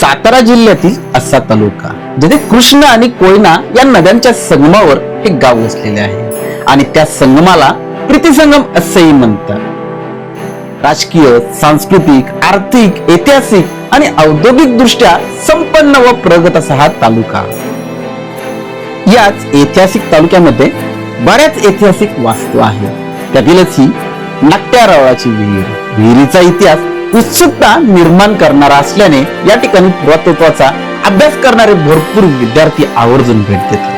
सातारा जिल्ह्यातील असा तालुका जिथे कृष्ण आणि कोयना या नद्यांच्या संगमावर हे गाव वसलेले आहे. आणि त्या संगमाला प्रीतीसंगम असंही म्हणतात. राजकीय सांस्कृतिक आर्थिक ऐतिहासिक आणि औद्योगिक दृष्ट्या संपन्न व प्रगत असा हा तालुका. याच ऐतिहासिक तालुक्यामध्ये बऱ्याच ऐतिहासिक वास्तू आहेत. त्यातीलच ही नाट्यारावळाची विहीर. विहिरीचा इतिहास उत्सुकता निर्माण करणारा असल्याने या ठिकाणी पुरातत्वाचा अभ्यास करणारे भरपूर विद्यार्थी आवर्जून भेट देतात.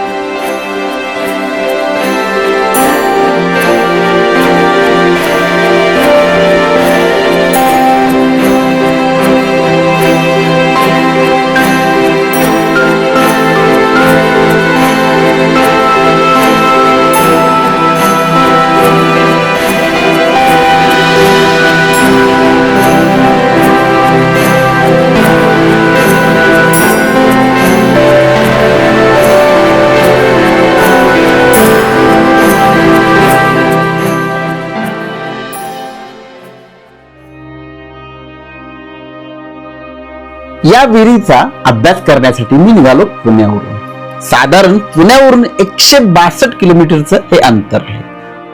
या विहिरीचा अभ्यास करण्यासाठी मी निघालो पुण्यावरून. साधारण पुण्यावरून एकशे बासष्ट किलोमीटरचं हे अंतर आहे.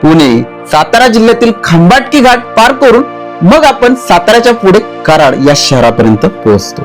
पुणे सातारा जिल्ह्यातील खंबाटकी घाट पार करून मग आपण साताऱ्याच्या पुढे कराड या शहरापर्यंत पोहोचतो.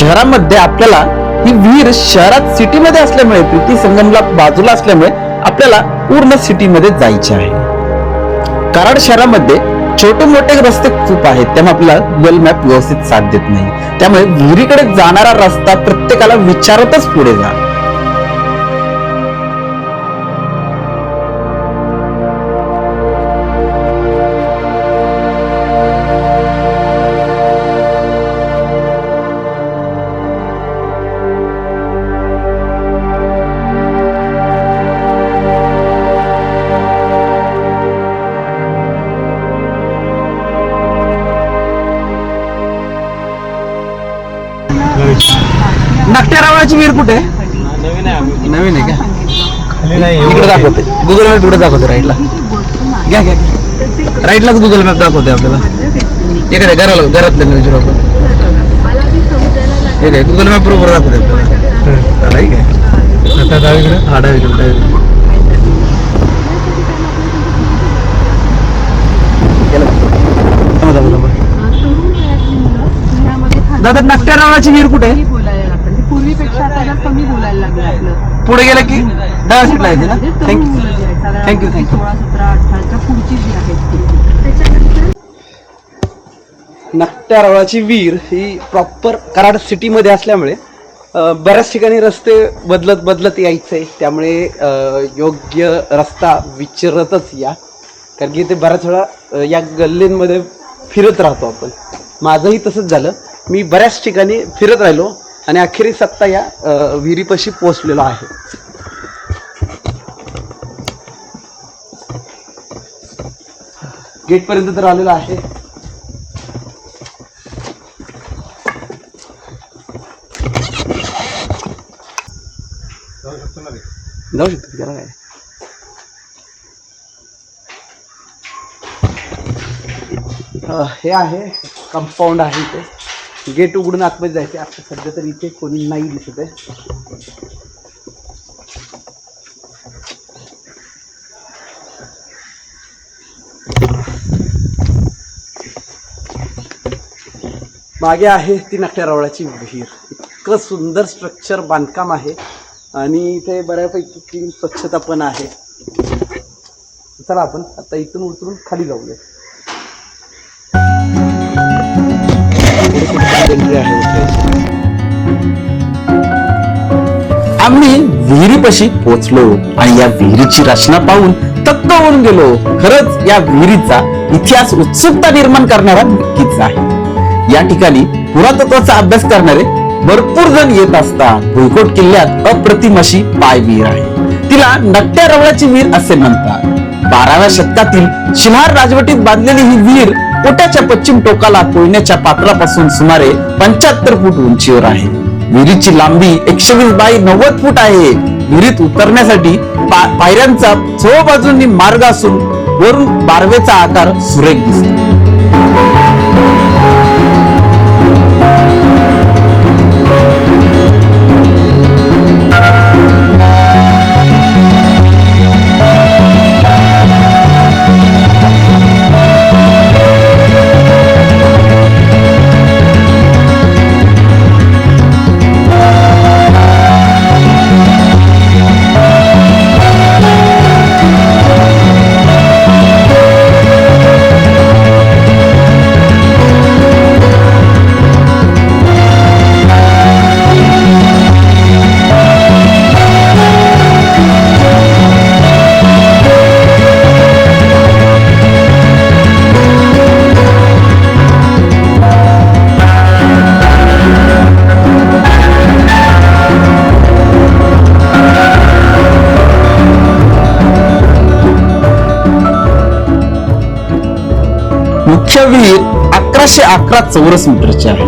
शहरामध्ये आपल्याला ही विहीर शहरात सिटीमध्ये असल्यामुळे प्रीती संगमला बाजूला असल्यामुळे आपल्याला पूर्ण सिटीमध्ये जायचे आहे. कराड शहरामध्ये छोटे मोठे रस्ते खूप आहेत त्यामुळे आपल्याला गुगल मॅप व्यवस्थित साथ देत नाही. त्यामुळे विहिरीकडे जाणारा रस्ता प्रत्येकाला विचारतच पुढे जा. नाट्यारावाची विहीर कुठे? आहे? नवीन आहे का? इकडे दाखवते. गुगल मॅप इकडे दाखवते राईटला घ्या घ्या राईटलाच गुगल मॅप दाखवते आपल्याला. इकडे घराला घरातल्या विचारू आपण. हे काय गुगल मॅप बरोबर दाखवते आपल्याला. आता डावीकडे हा डावीकडे डावीकडे. दादा नाट्यारावाची विहीर कुठे? आहे? पूर्वीपेक्षा आता जरा कमी बोलायला लागलं आपलं. पुढे गेलं की साईडला येते ना? म्हणजे तरुण थँक्यू मुलं जी आहेत, साधारण Thank you, thank you. सोळा सतरा अठराच्या पुढची जी आहेत ती. त्याच्यानंतर नाट्यारावाची विहीर ही प्रॉपर कराड सिटीमध्ये असल्यामुळे अ, बऱ्याच ठिकाणी रस्ते बदलत बदलत यायचे. त्यामुळे अ, योग्य रस्ता विचारतच या. कारण की ते बऱ्याच वेळा अ, या गल्लींमध्ये फिरत राहतो आपण. माझंही तसंच झालं. मी बऱ्याच ठिकाणी फिरत राहिलो. आणि अखेरीस आत्ता या विहिरीपाशी पोचलेलो आहे. गेटपर्यंत तर आलेलो आहे. जाऊ शकतो त्याला काय? हे आहे कंपाऊंड आहे इथे. गेट उघडून आतमध्ये जायचे आता सध्या तर इथे कोणी नाही दिसत आहे. मागे आहे ती नकट्या रवळाची विहीर. इतकं सुंदर स्ट्रक्चर बांधकाम आहे. आणि इथे बऱ्यापैकी क्लीन स्वच्छता पण आहे. चला आपण आता इथून उतरून खाली जाऊया. विहिरीपाशी पोहोचलो आणि या विहिरीची रचना पाहून तक्क होऊन गेलो. खरंच या विहिरीचा इतिहास उत्सुकता निर्माण करणारा नक्कीच आहे. या ठिकाणी पुरातत्वाचा अभ्यास करणारे भरपूर जण येत असतात. भुईकोट किल्ल्यात अप्रतिम अशी पाय विहीर आहे. तिला नकट्या रवळाची विहीर असे म्हणतात. बाराव्या शतकातील शिल्हार राजवटीत बांधलेली ही विहीर कोट्याच्या पश्चिम टोकाला कोयण्याच्या पात्रापासून सुमारे पंच्याहत्तर फूट उंचीवर आहे. विहिरीची लांबी एकशे वीस बाय नव्वद फूट आहे. विहिरीत उतरण्यासाठी पायऱ्यांचा चो बाजूंनी मार्ग असून वरून बारवेचा आकार सुरेख दिसतो. विहीर अकराशे अकरा चौरस मीटरची आहे.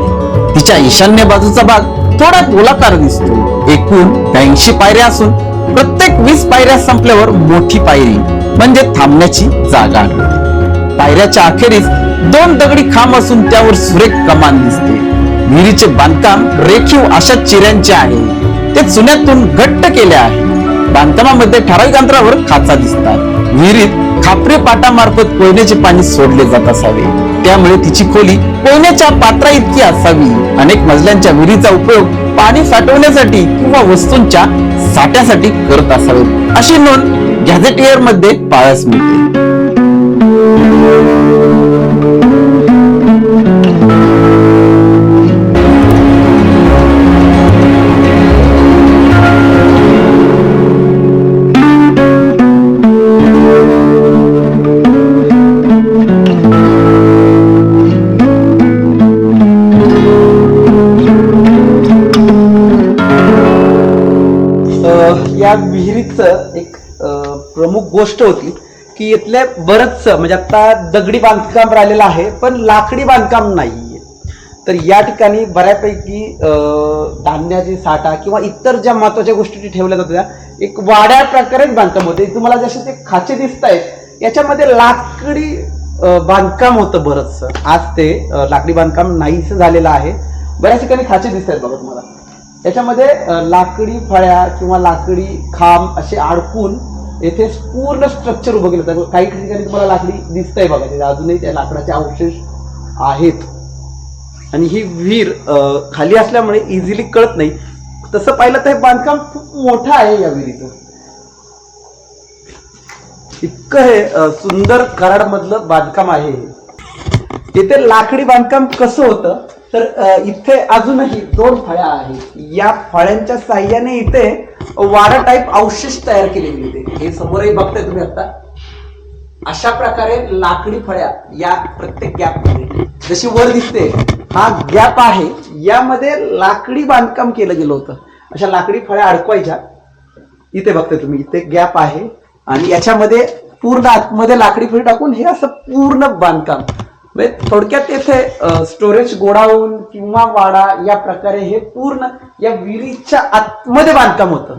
तिच्या ईशान्य बाजूचा भाग थोडा गोलाकार दिसतो. एकूण ब्याऐंशी पायऱ्या असून प्रत्येक वीस पायऱ्या संपल्यावर मोठी पायरी म्हणजे थांबण्याची जागा आढळते पायऱ्याच्या अखेरीस दोन दगडी खांब असून त्यावर सुरेख कमान दिसते. विहिरीचे बांधकाम रेखीव अशा चिऱ्यांचे आहे. ते चुन्यातून घट्ट केले आहे. बांधकामामध्ये ठराविक अंतरावर खाचा दिसतात. विहिरीत खापरे पाटामार्फत कोयनेचे पाणी सोडले जात असावे. त्यामुळे तिची खोली कोयन्याच्या पात्रा इतकी असावी. अनेक मजल्यांच्या विहिरीचा उपयोग पाणी साठवण्यासाठी किंवा वस्तूंच्या साठ्यासाठी करत असावे. अशी नोंद गॅझेटियरमध्ये पाळस मिळते. या विहिरीचं एक प्रमुख गोष्ट होती की इथले बरंच म्हणजे आता दगडी बांधकाम राहिलेलं आहे पण लाकडी बांधकाम नाहीये. तर या ठिकाणी बऱ्यापैकी धान्याची साठा किंवा इतर ज्या महत्त्वाच्या गोष्टी ठेवल्या जातात एक वाड्या प्रकारेच बांधकाम होते. तुम्हाला जसे ते खाचे दिसत आहेत याच्यामध्ये लाकडी बांधकाम होतं बरंचसं. आज ते लाकडी बांधकाम नाहीच झालेलं आहे. बऱ्याच ठिकाणी खाचे दिसत आहेत बघा तुम्हाला. याच्यामध्ये लाकडी फळ्या किंवा लाकडी खांब असे अडकून येथे पूर्ण स्ट्रक्चर उभं केलं होतं काही ठिकाणी तुम्हाला लाकडी दिसतंय बघा तिथे अजूनही त्या लाकडाचे अवशेष आहेत. आणि ही विहीर खाली असल्यामुळे इझिली कळत नाही. तसं पाहिलं तर हे बांधकाम खूप मोठं आहे या विहिरीचं. इतकं हे सुंदर कराड मधलं बांधकाम आहे हे. इथे लाकडी बांधकाम कसं होतं? तर इथे अजूनही दोन फळ्या आहेत. या फळ्यांच्या साह्याने इथे वाडा टाईप अवशेष तयार केलेले होते हे समोरही बघताय तुम्ही आता. अशा प्रकारे लाकडी फळ्या या प्रत्येक गॅपमध्ये. जशी वर दिसते हा गॅप आहे. यामध्ये लाकडी बांधकाम केलं गेलं होतं. अशा लाकडी फळ्या अडकवायच्या. इथे बघताय तुम्ही इथे गॅप आहे. आणि याच्यामध्ये पूर्ण आतमध्ये लाकडी फळी टाकून हे असं पूर्ण बांधकाम. म्हणजे थोडक्यात येथे स्टोरेज गोडाऊन किंवा वाडा या प्रकारे हे पूर्ण या विहिरीच्या आतमध्ये बांधकाम होतं.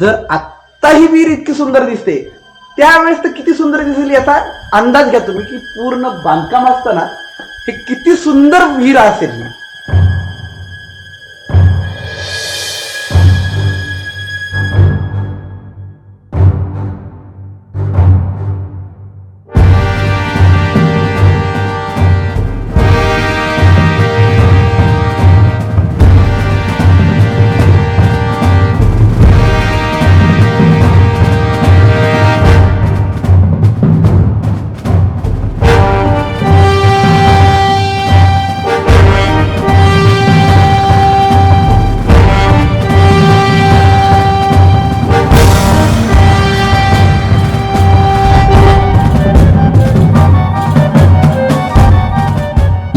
जर आत्ता ही विहीर इतकी सुंदर दिसते त्यावेळेस तर किती सुंदर दिसेल याचा अंदाज घ्या तुम्ही की पूर्ण बांधकाम असताना हे किती सुंदर विहीर असेल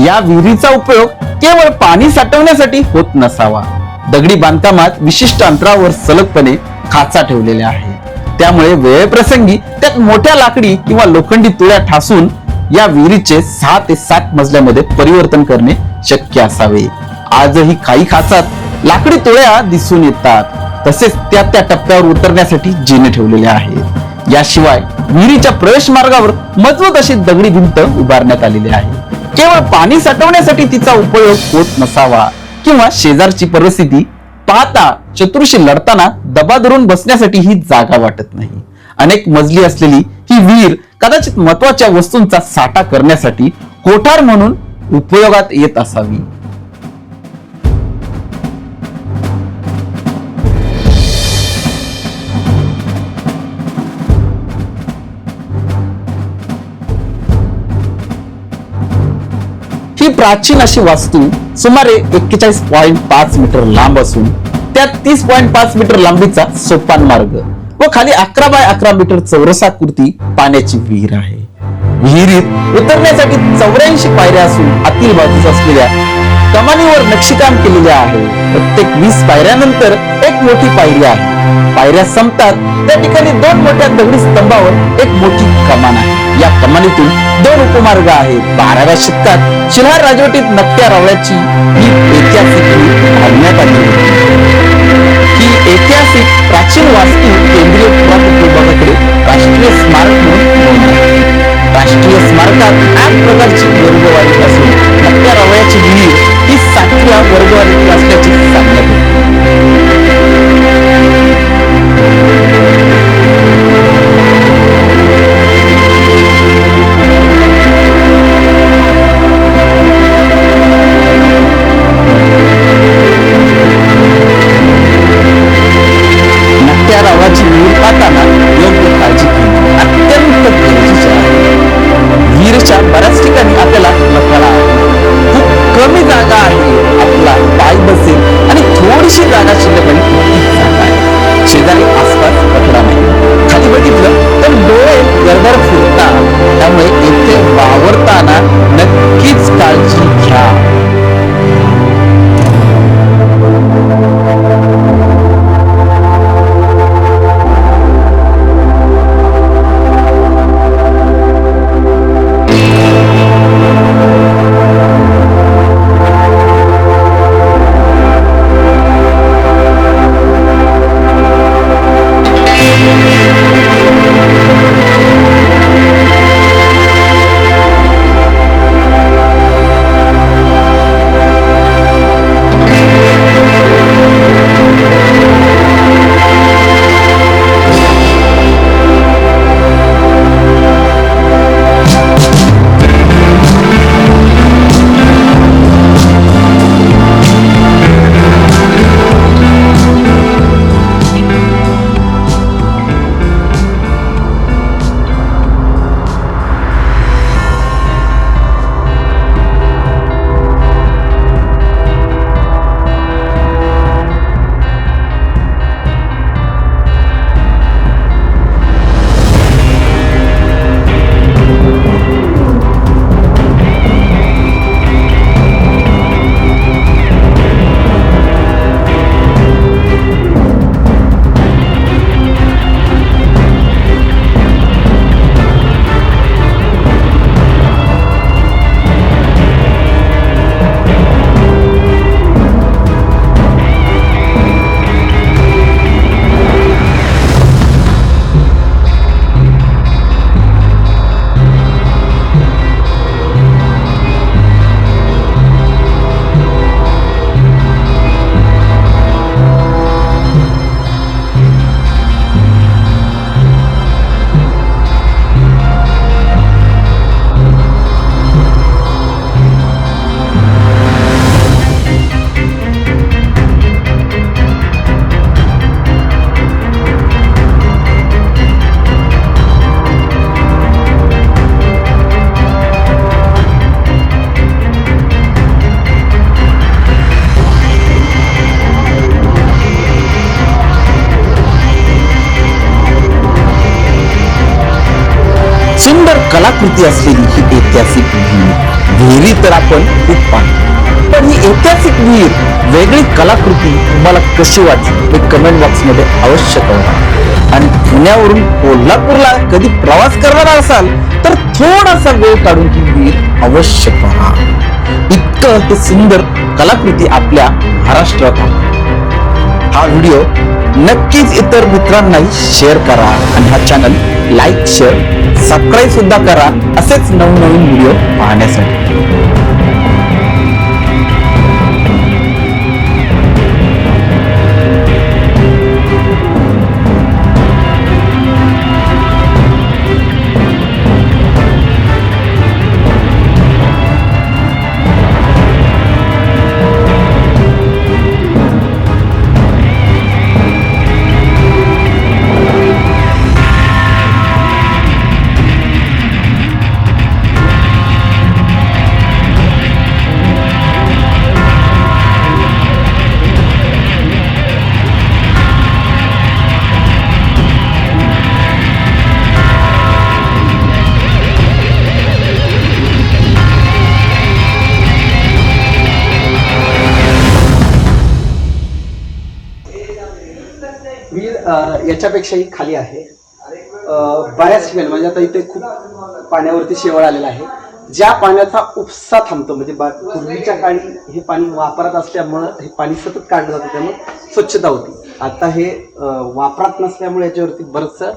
या विहिरीचा उपयोग केवळ पाणी साठवण्यासाठी होत नसावा. दगडी बांधकामात विशिष्ट अंतरावर सलगपणे खाचा ठेवलेल्या आहे. त्यामुळे वेळेप्रसंगी त्यात मोठ्या लाकडी किंवा लोखंडी तुळ्या ठासून या विहिरीचे सहा ते सात मजल्यामध्ये परिवर्तन करणे शक्य असावे. आजही काही खाचात लाकडी तुळ्या दिसून येतात. तसेच त्या त्या टप्प्यावर उतरण्यासाठी जिने ठेवलेले आहेत. याशिवाय विहिरीच्या प्रवेश मार्गावर मजबूत अशी दगडी भिंत उभारण्यात आलेली आहे. केवळ पाणी साठवण्यासाठी तिचा उपयोग होत नसावा. किंवा शेजारची परिस्थिती पाहता चतुर्शी लढताना दबा धरून बसण्यासाठी ही जागा वाटत नाही. अनेक मजली असलेली ही विहीर कदाचित महत्त्वाच्या वस्तूंचा साठा करण्यासाठी कोठार म्हणून उपयोगात येत असावी. प्राचीन अशी वास्तू सुमारे एक्केचाळीस पॉईंट पाच मीटर लांब असून त्यात तीस पॉईंट पाच मीटर लांबीचा सोपान मार्ग व खाली अकरा बाय अकरा मीटर चौरसाकृती पाण्याची विहीर आहे. विहिरीत उतरण्यासाठी चौऱ्याऐंशी पायऱ्या असून आतील बाजूस असलेल्या कमानीवर नक्षीकाम केलेले आहे. प्रत्येक वीस पायऱ्यानंतर एक मोठी पायरी आहे. पायऱ्या संपतात त्या ठिकाणी दोन मोठ्या दगडी स्तंभावर एक मोठी कमान आहे. या कमानीतून दोन उपमार्ग आहेत. बाराव्या शतकात शिल्हार राजवटीत नकट्या रवळ्याची ही ऐतिहासिक घालण्यात आली ही ऐतिहासिक प्राचीन वास्तू केंद्रीय पुरातत्व विभागाकडे राष्ट्रीय स्मारक म्हणून राष्ट्रीय स्मारकात आठ प्रकारची वर्गवारी असून नकट्या रवळ्याची विहीर hii sakila Morogoro translate sakila तर आपण खूप पण ही ऐतिहासिक विहीर वेगळी कलाकृती तुम्हाला कशी वाटली हे कमेंट बॉक्समध्ये अवश्य कळवा. आणि पुण्यावरून कोल्हापूरला कधी प्रवास करणार असाल तर थोडासा वेळ काढून ती विहीर अवश्य पहा. इतकं ते सुंदर कलाकृती आपल्या महाराष्ट्रात आहे. हा व्हिडिओ नक्कीच इतर मित्रांनाही शेअर करा आणि हा चॅनल लाईक शेअर सबस्क्राईब सुद्धा करा असेच नवनवीन व्हिडिओ पाहण्यासाठी. याच्यापेक्षाही खाली आहे. बऱ्याच ठिकाणी म्हणजे आता इथे खूप पाण्यावरती शेवाळ आलेला आहे. ज्या पाण्याचा उपसा थांबतो म्हणजे बा- पूर्वीच्या काळी हे पाणी वापरात असल्यामुळं हे पाणी सतत काढलं जातं त्यामुळे स्वच्छता होती. आता हे वापरात नसल्यामुळे याच्यावरती बरंचसं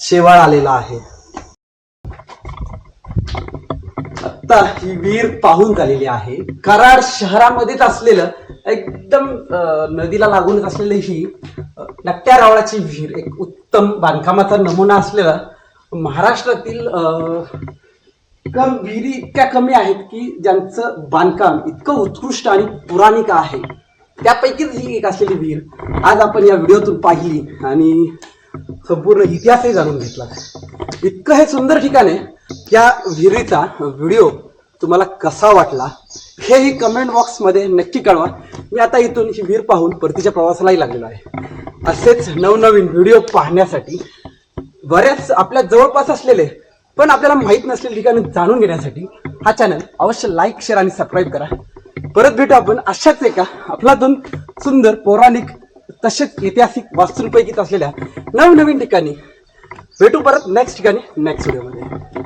शेवाळ आलेला आहे. आता ही विहीर पाहून झालेली आहे. कराड शहरामध्येच असलेलं एकदम नदीला लागूनच असलेलं ही नकट्या रावळाची विहीर एक उत्तम बांधकामाचा नमुना असलेला महाराष्ट्रातील कम विहिरी इतक्या कमी आहेत की ज्यांचं बांधकाम इतकं उत्कृष्ट आणि पुराणिक आहे. त्यापैकीच ही एक असलेली विहीर आज आपण या व्हिडिओतून पाहिली आणि संपूर्ण इतिहासही जाणून घेतला. इतकं हे सुंदर ठिकाण आहे. या विहिरीचा व्हिडिओ तुम्हाला कसा वाटला हेही कमेंट बॉक्समध्ये नक्की कळवा. मी आता इथून ही विहीर पाहून परतीच्या प्रवासालाही लागलेलो आहे. असेच नवनवीन व्हिडिओ पाहण्यासाठी बऱ्याच आपल्या जवळपास असलेले पण आपल्याला माहीत नसलेले ठिकाणी जाणून घेण्यासाठी हा चॅनल अवश्य लाईक शेअर आणि सबस्क्राईब करा. परत भेटू आपण अशाच एका दोन सुंदर पौराणिक तसेच ऐतिहासिक वास्तूंपैकीच असलेल्या नवनवीन ठिकाणी. भेटू परत नेक्स्ट ठिकाणी नेक्स्ट व्हिडिओमध्ये